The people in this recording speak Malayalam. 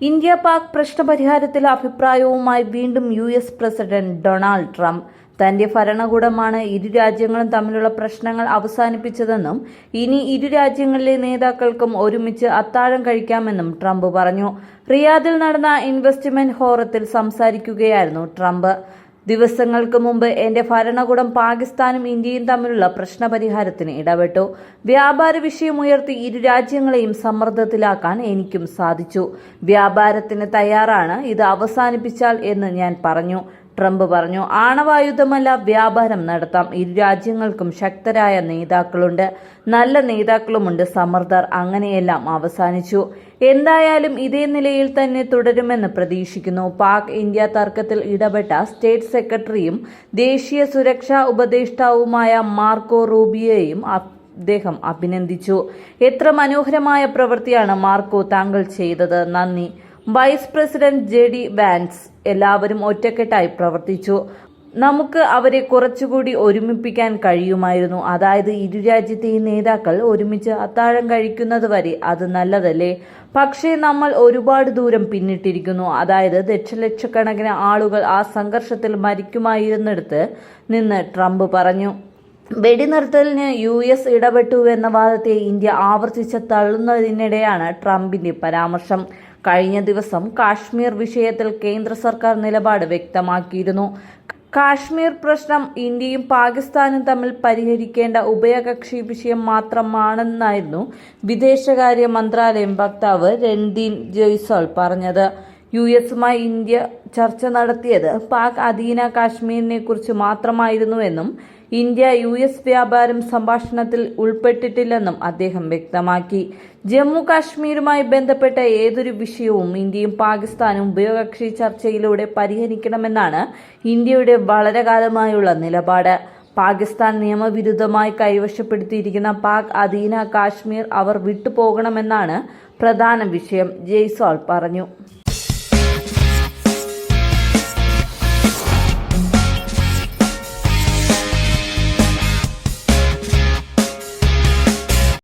ഇന്ത്യ പാക് പ്രശ്നപരിഹാരത്തിൽ അഭിപ്രായവുമായി വീണ്ടും U S president Donald Trump. തന്റെ ഭരണകൂടമാണ് ഇരു രാജ്യങ്ങളും തമ്മിലുള്ള പ്രശ്നങ്ങൾ അവസാനിപ്പിച്ചതെന്നും ഇനി ഇരു രാജ്യങ്ങളിലെ നേതാക്കൾക്കും ഒരുമിച്ച് അത്താഴം കഴിക്കാമെന്നും ട്രംപ് പറഞ്ഞു. റിയാദിൽ നടന്ന ഇൻവെസ്റ്റ്മെന്റ് ഹോറത്തിൽ സംസാരിക്കുകയായിരുന്നു ട്രംപ്. ദിവസങ്ങൾക്ക് മുമ്പ് എന്റെ ഭരണകൂടം പാകിസ്ഥാനും ഇന്ത്യയും തമ്മിലുള്ള പ്രശ്നപരിഹാരത്തിന് ഇടപെട്ടു. വ്യാപാര വിഷയമുയർത്തി ഇരു രാജ്യങ്ങളെയും സമ്മർദ്ദത്തിലാക്കാൻ എനിക്കും സാധിച്ചു. വ്യാപാരത്തിന് തയ്യാറാണ്. ഇത് അവസാനിപ്പിച്ചാൽ എന്ന് ഞാൻ പറഞ്ഞു. ട്രംപ് പറഞ്ഞു ആണവായുധമല്ല വ്യാപാരം നടത്താം. ഇരു രാജ്യങ്ങൾക്കും ശക്തരായ നേതാക്കളുണ്ട്. നല്ല നേതാക്കളുമുണ്ട്. സമർദ്ദർ അങ്ങനെയെല്ലാം അവസാനിച്ചു. എന്തായാലും ഇതേ നിലയിൽ തന്നെ തുടരുമെന്ന് പ്രതീക്ഷിക്കുന്നു. പാക് ഇന്ത്യ തർക്കത്തിൽ ഇടപെട്ട സ്റ്റേറ്റ് സെക്രട്ടറിയും ദേശീയ സുരക്ഷാ ഉപദേഷ്ടാവുമായ മാർക്കോ റൂബിയോയും അദ്ദേഹം അഭിനന്ദിച്ചു. എത്ര മനോഹരമായ പ്രവൃത്തിയാണ് മാർക്കോ താങ്കൾ ചെയ്തത്. നന്ദി. Vice president J D Vance എല്ലാവരും ഒറ്റക്കെട്ടായി പ്രവർത്തിച്ചു. നമുക്ക് അവരെ കുറച്ചുകൂടി ഒരുമിപ്പിക്കാൻ കഴിയുമായിരുന്നു. അതായത് ഇരു രാജ്യത്തെയും നേതാക്കൾ ഒരുമിച്ച് അത്താഴം കഴിക്കുന്നത് വരെ അത് നല്ലതല്ലേ? പക്ഷേ നമ്മൾ ഒരുപാട് ദൂരം പിന്നിട്ടിരിക്കുന്നു. അതായത് ദക്ഷലക്ഷക്കണക്കിന് ആളുകൾ ആ സംഘർഷത്തിൽ മരിക്കുമായിരുന്നിടത്ത് നിന്ന് ട്രംപ് പറഞ്ഞു. വെടിനിർത്തലിന് യു എസ് ഇടപെട്ടുവെന്ന വാദത്തെ ഇന്ത്യ ആവർത്തിച്ച് തള്ളുന്നതിനിടെയാണ് ട്രംപിന്റെ പരാമർശം. കഴിഞ്ഞ ദിവസം കാശ്മീർ വിഷയത്തിൽ കേന്ദ്ര സർക്കാർ നിലപാട് വ്യക്തമാക്കിയിരുന്നു. കാശ്മീർ പ്രശ്നം ഇന്ത്യയും പാകിസ്ഥാനും തമ്മിൽ പരിഹരിക്കേണ്ട ഉഭയകക്ഷി വിഷയം മാത്രമാണെന്നായിരുന്നു വിദേശകാര്യ മന്ത്രാലയം വക്താവ് രൺദീൻ ജയ്സോൾ പറഞ്ഞത്. യു എസുമായി ഇന്ത്യ ചർച്ച നടത്തിയത് പാക് അധീന കാശ്മീരിനെ കുറിച്ച് മാത്രമായിരുന്നുവെന്നും ഇന്ത്യ യു എസ് വ്യാപാരം സംഭാഷണത്തിൽ ഉൾപ്പെട്ടിട്ടില്ലെന്നും അദ്ദേഹം വ്യക്തമാക്കി. ജമ്മു കാശ്മീരുമായി ബന്ധപ്പെട്ട ഏതൊരു വിഷയവും ഇന്ത്യയും പാകിസ്ഥാനും ഉഭയകക്ഷി ചർച്ചയിലൂടെ പരിഹരിക്കണമെന്നാണ് ഇന്ത്യയുടെ വളരെ കാലമായുള്ള നിലപാട്. പാകിസ്ഥാൻ നിയമവിരുദ്ധമായി കൈവശപ്പെടുത്തിയിരിക്കുന്ന പാക് അധീന കാശ്മീർ അവർ വിട്ടുപോകണമെന്നാണ് പ്രധാന വിഷയം ജയ്സ്വാൾ പറഞ്ഞു.